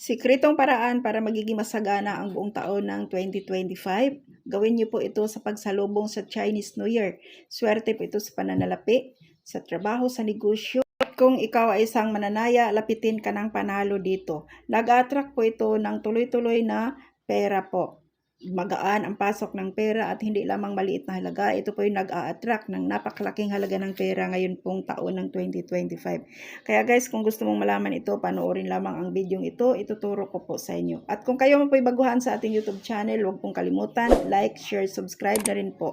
Sikretong paraan para magiging masagana ang buong taon ng 2025. Gawin niyo po ito sa pagsalubong sa Chinese New Year. Swerte po ito sa pananalapi, sa trabaho, sa negosyo. At kung ikaw ay isang mananaya, lapitin ka ng panalo dito. Nag-attract po ito ng tuloy-tuloy na pera po. Magaan ang pasok ng pera at hindi lamang maliit na halaga. Ito po yung nag-a-attract ng napakalaking halaga ng pera ngayon pong taon ng 2025. Kaya guys, kung gusto mong malaman ito, panoorin lamang ang video ito. Ituturo ko po sa inyo. At kung kayo man po'y baguhan sa ating YouTube channel, huwag pong kalimutan, like, share, subscribe na rin po.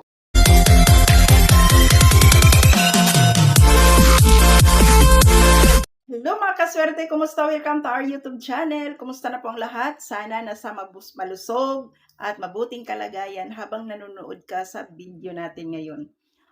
Hello mga kaswerte, kumusta? Welcome to our YouTube channel. Kumusta na po ang lahat? Sana nasa mabus malusog at mabuting kalagayan habang nanonood ka sa video natin ngayon.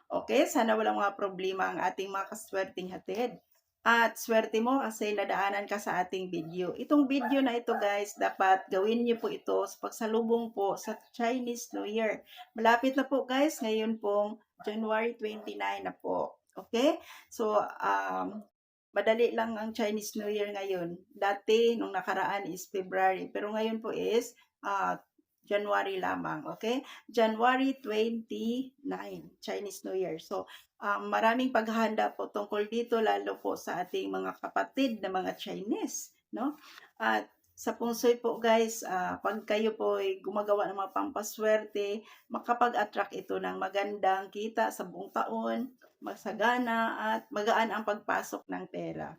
Okay, sana walang mga problema ang ating mga kaswerteng hatid. At swerte mo kasi nadaanan ka sa ating video. Itong video na ito guys, dapat gawin niyo po ito sa pagsalubong po sa Chinese New Year. Malapit na po guys, ngayon pong January 29 na po. Okay? So, um, madali lang ang Chinese New Year ngayon. Dati, nung nakaraan is February. Pero ngayon po is uh, January lamang. Okay? January 29, Chinese New Year. So, um, maraming paghahanda po tungkol dito, lalo po sa ating mga kapatid na mga Chinese. No? At sa Pungsoy po guys, uh, pag kayo po ay gumagawa ng mga pampaswerte, makapag-attract ito ng magandang kita sa buong taon, masagana at magaan ang pagpasok ng pera.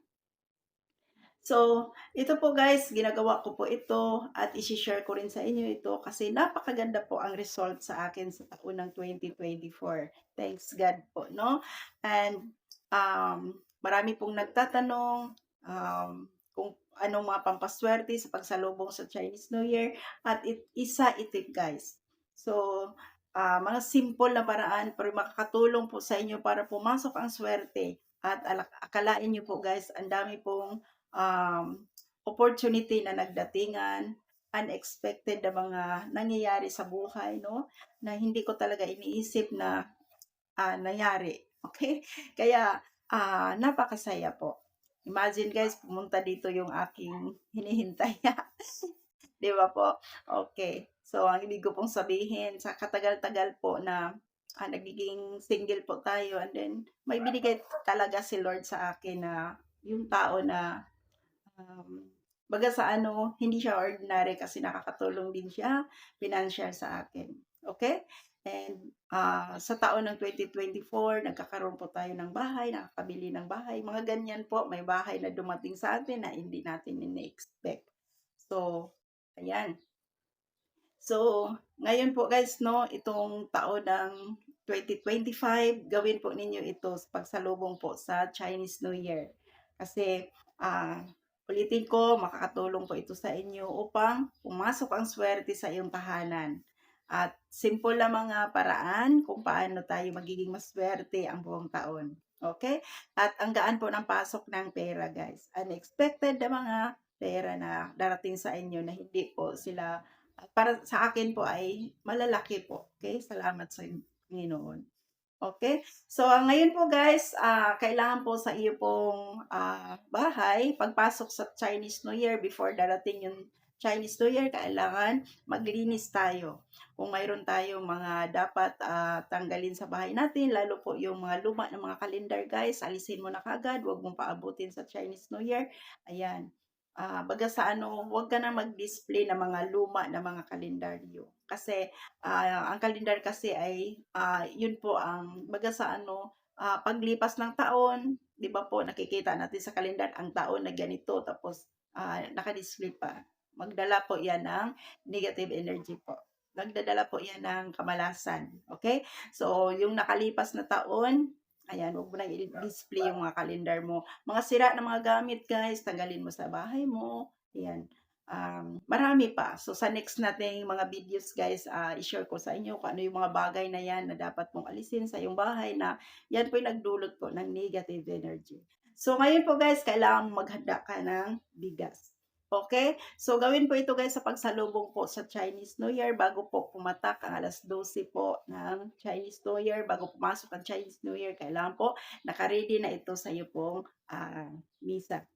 So, ito po guys, ginagawa ko po ito at isi-share ko rin sa inyo ito kasi napakaganda po ang result sa akin sa taon ng 2024. Thanks God po, no? And um, marami pong nagtatanong um, kung anong mga pampaswerte sa pagsalubong sa Chinese New Year at it, isa ito guys. So, uh, mga simple na paraan pero makakatulong po sa inyo para pumasok ang swerte at akalain nyo po guys, ang dami pong um, opportunity na nagdatingan, unexpected na mga nangyayari sa buhay, no? Na hindi ko talaga iniisip na uh, nangyari. Okay? Kaya, uh, napakasaya po. Imagine guys, pumunta dito yung aking hinihintay. Di ba po? Okay. So, ang ibig ko pong sabihin, sa katagal-tagal po na ah, nagiging single po tayo and then may binigay talaga si Lord sa akin na yung tao na um, baga sa ano, hindi siya ordinary kasi nakakatulong din siya financial sa akin. Okay? And uh, sa taon ng 2024, nagkakaroon po tayo ng bahay, nakakabili ng bahay. Mga ganyan po, may bahay na dumating sa atin na hindi natin in-expect. So, ayan. So, ngayon po guys, no, itong taon ng 2025, gawin po ninyo ito pagsalubong po sa Chinese New Year. Kasi, uh, ulitin ko, makakatulong po ito sa inyo upang pumasok ang swerte sa iyong tahanan. At simple na mga paraan kung paano tayo magiging maswerte ang buong taon. Okay? At ang gaan po ng pasok ng pera, guys. Unexpected na mga pera na darating sa inyo na hindi po sila para sa akin po ay malalaki po. Okay? Salamat sa Panginoon. Okay? So, uh, ngayon po guys, uh, kailangan po sa iyo pong uh, bahay, pagpasok sa Chinese New Year, before darating yung Chinese New Year, kailangan maglinis tayo. Kung mayroon tayong mga dapat uh, tanggalin sa bahay natin, lalo po yung mga luma ng mga kalendar guys, alisin mo na kagad, huwag mong paabutin sa Chinese New Year. Ayan uh, baga sa ano, huwag ka na mag-display ng mga luma na mga kalendaryo. Kasi uh, ang kalendar kasi ay uh, yun po ang baga sa ano, uh, paglipas ng taon, 'di ba po nakikita natin sa kalendar ang taon na ganito tapos uh, naka-display pa. Magdala po 'yan ng negative energy po. Nagdadala po 'yan ng kamalasan. Okay? So, yung nakalipas na taon, Ayan, huwag mo na i-display yung mga calendar mo. Mga sira na mga gamit, guys, tanggalin mo sa bahay mo. Ayan. Um, marami pa. So, sa next nating mga videos, guys, uh, i-share ko sa inyo kung ano yung mga bagay na yan na dapat mong alisin sa iyong bahay na yan po yung nagdulot po ng negative energy. So, ngayon po, guys, kailangan maghanda ka ng bigas. Okay? So, gawin po ito guys sa pagsalubong po sa Chinese New Year bago po pumatak ang alas 12 po ng Chinese New Year. Bago pumasok ang Chinese New Year, kailangan po nakaready na ito sa iyo pong uh, misa.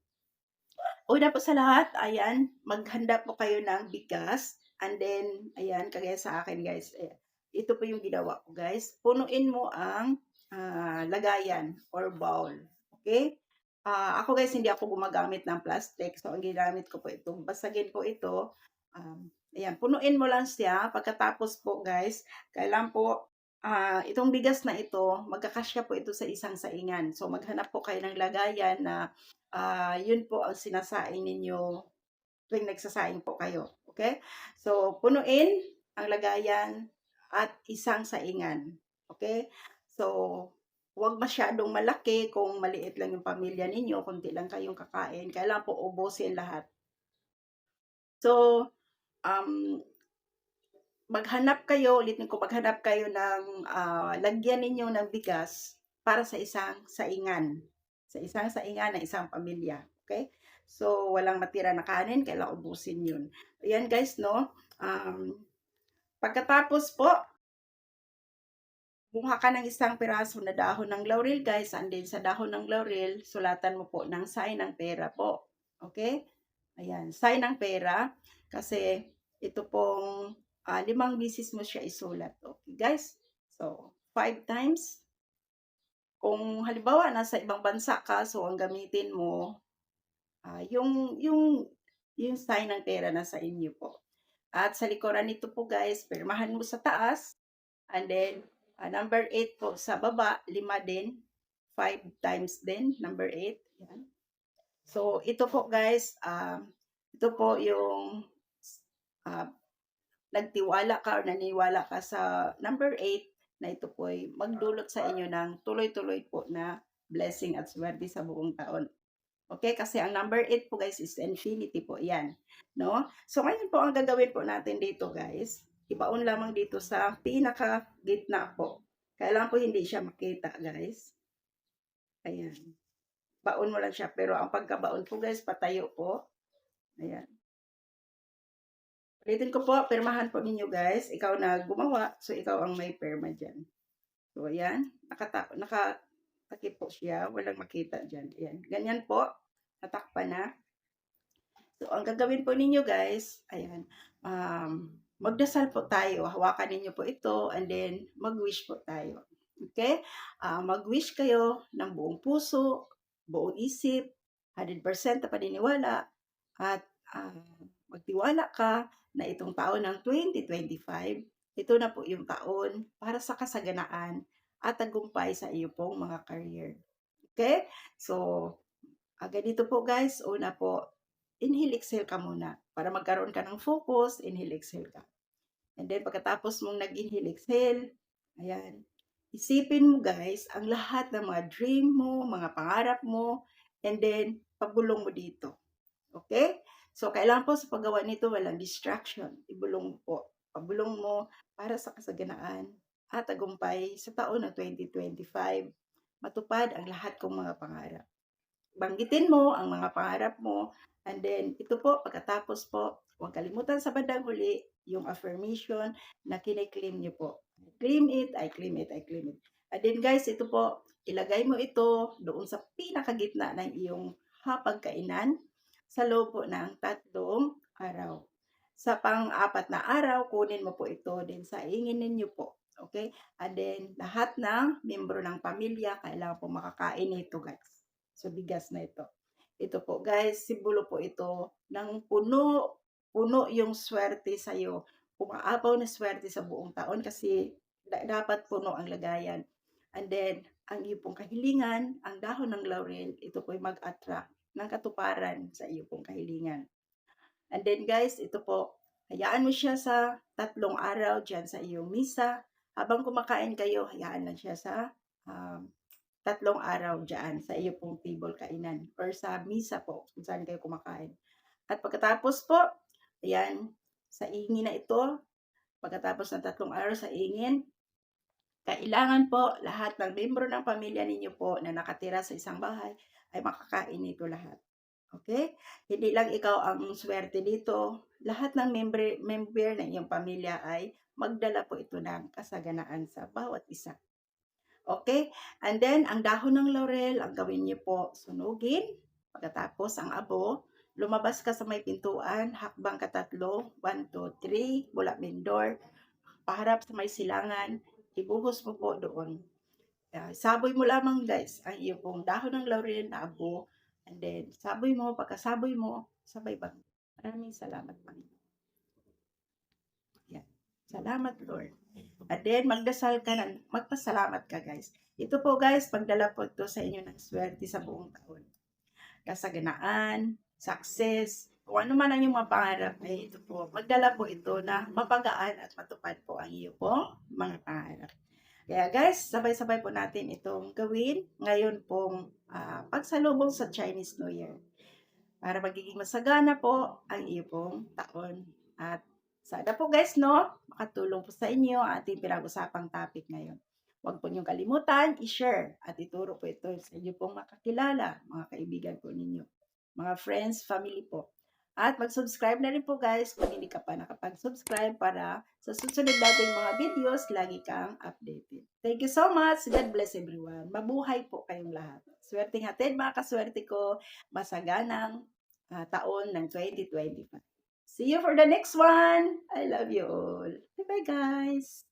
Una po sa lahat, ayan, maghanda po kayo ng bigas. And then, ayan, kagaya sa akin guys, ayan, ito po yung ginawa ko guys. Punuin mo ang ah, lagayan or bowl. Okay? Ah, ako guys, hindi ako gumagamit ng plastic. So, ang ginamit ko po ito, basagin po ito. Um, ayan, punuin mo lang siya. Pagkatapos po guys, kailan po ah, itong bigas na ito, magkakasya po ito sa isang saingan. So, maghanap po kayo ng lagayan na ah, yun po ang sinasaing ninyo tuwing nagsasaing po kayo. Okay? So, punuin ang lagayan at isang saingan. Okay? So, huwag masyadong malaki kung maliit lang yung pamilya ninyo, kunti lang kayong kakain. Kailangan po ubusin lahat. So, um, maghanap kayo, ulitin ko, maghanap kayo ng ah, lagyan ninyo ng bigas para sa isang saingan. Sa isang saingan ng isang pamilya. Okay? So, walang matira na kanin, kailangan ubusin yun. Ayan guys, no? Um, pagkatapos po, Kumuha ka ng isang piraso na dahon ng laurel, guys. And then, sa dahon ng laurel, sulatan mo po ng sign ng pera po. Okay? Ayan, sign ng pera. Kasi, ito pong ah, limang bisis mo siya isulat. Okay, guys? So, five times. Kung halimbawa, nasa ibang bansa ka, so ang gamitin mo, ah, yung, yung, yung sign ng pera na sa inyo po. At sa likuran nito po, guys, pirmahan mo sa taas. And then, Ah, number 8 po sa baba, 5 din. 5 times din, number 8. Yan. So, ito po guys, um, ito po yung uh, nagtiwala ka or naniwala ka sa number 8 na ito po ay magdulot sa inyo ng tuloy-tuloy po na blessing at swerte sa buong taon. Okay, kasi ang number 8 po guys is infinity po, yan. No? So, ngayon po ang gagawin po natin dito guys, ibaon lamang dito sa pinaka gitna po. Kailangan po hindi siya makita, guys. Ayan. Baon mo lang siya. Pero ang pagkabaon po, guys, patayo po. Ayan. Ulitin ko po, permahan po ninyo, guys. Ikaw na gumawa, so ikaw ang may perma dyan. So, ayan. Nakata nakatakip po siya. Walang makita dyan. Ayan. Ganyan po. Natakpan na. So, ang gagawin po ninyo, guys, ayan. Um, magdasal po tayo. Hawakan ninyo po ito and then mag-wish po tayo. Okay? Uh, mag-wish kayo ng buong puso, buong isip, 100% na paniniwala at uh, magtiwala ka na itong taon ng 2025, ito na po yung taon para sa kasaganaan at tagumpay sa iyo pong mga career. Okay? So, uh, ganito po guys, una po, inhale, exhale ka muna. Para magkaroon ka ng focus, inhale, exhale ka. And then, pagkatapos mong nag-inhale, exhale, ayan, isipin mo guys, ang lahat ng mga dream mo, mga pangarap mo, and then, pabulong mo dito. Okay? So, kailangan po sa paggawa nito, walang distraction. Ibulong po. Pabulong mo para sa kasaganaan at tagumpay sa taon ng 2025. Matupad ang lahat kong mga pangarap. Banggitin mo ang mga pangarap mo And then, ito po, pagkatapos po, huwag kalimutan sa bandang huli, yung affirmation na kiniklaim niyo po. Claim it, I claim it, I claim it. And then guys, ito po, ilagay mo ito doon sa pinakagitna ng iyong hapagkainan sa loob po ng tatlong araw. Sa pang-apat na araw, kunin mo po ito din sa ingin ninyo po. Okay? And then, lahat ng membro ng pamilya, kailangan po makakain nito guys. So, bigas na ito. Ito po guys, simbolo po ito ng puno, puno yung swerte sa iyo. Umaapaw na swerte sa buong taon kasi dapat puno ang lagayan. And then, ang iyo pong kahilingan, ang dahon ng laurel, ito po ay mag-attract ng katuparan sa iyo pong kahilingan. And then guys, ito po, hayaan mo siya sa tatlong araw dyan sa iyong misa. Habang kumakain kayo, hayaan lang siya sa um, tatlong araw dyan sa iyo pong table kainan or sa misa po kung saan kayo kumakain. At pagkatapos po, ayan, sa ingin na ito, pagkatapos ng tatlong araw sa ingin, kailangan po lahat ng membro ng pamilya ninyo po na nakatira sa isang bahay ay makakain nito lahat. Okay? Hindi lang ikaw ang swerte dito. Lahat ng member, member ng iyong pamilya ay magdala po ito ng kasaganaan sa bawat isa. Okay? And then, ang dahon ng laurel, ang gawin niyo po, sunugin. Pagkatapos, ang abo, lumabas ka sa may pintuan, hakbang ka tatlo, 1, 2, 3, bulak door, paharap sa may silangan, ibuhos mo po doon. Ah, saboy mo lamang guys, ang iyo pong dahon ng laurel na abo, and then saboy mo, pagkasaboy mo, sabay bang. Maraming salamat Panginoon. Salamat Lord. At then magdasal ka na, magpasalamat ka guys. Ito po guys, pagdala po ito sa inyo ng swerte sa buong taon. Kasaganaan, success, kung ano man ang iyong mga pangarap, ay ito po, magdala po ito na mapagaan at matupad po ang iyo po mga pangarap. Kaya guys, sabay-sabay po natin itong gawin ngayon pong ah, pagsalubong sa Chinese New Year. Para magiging masagana po ang iyo pong taon. At sana po guys, no, makatulong po sa inyo ang ating pinag-usapang topic ngayon. Huwag po niyong kalimutan, i-share at ituro po ito sa inyo pong makakilala, mga kaibigan po ninyo, mga friends, family po. At mag-subscribe na rin po guys kung hindi ka pa nakapag-subscribe para sa susunod nating mga videos, lagi kang updated. Thank you so much. God bless everyone. Mabuhay po kayong lahat. Swerteng hatid mga kaswerte ko. Masaganang ah, taon ng 2025. See you for the next one. I love you all. Bye-bye guys.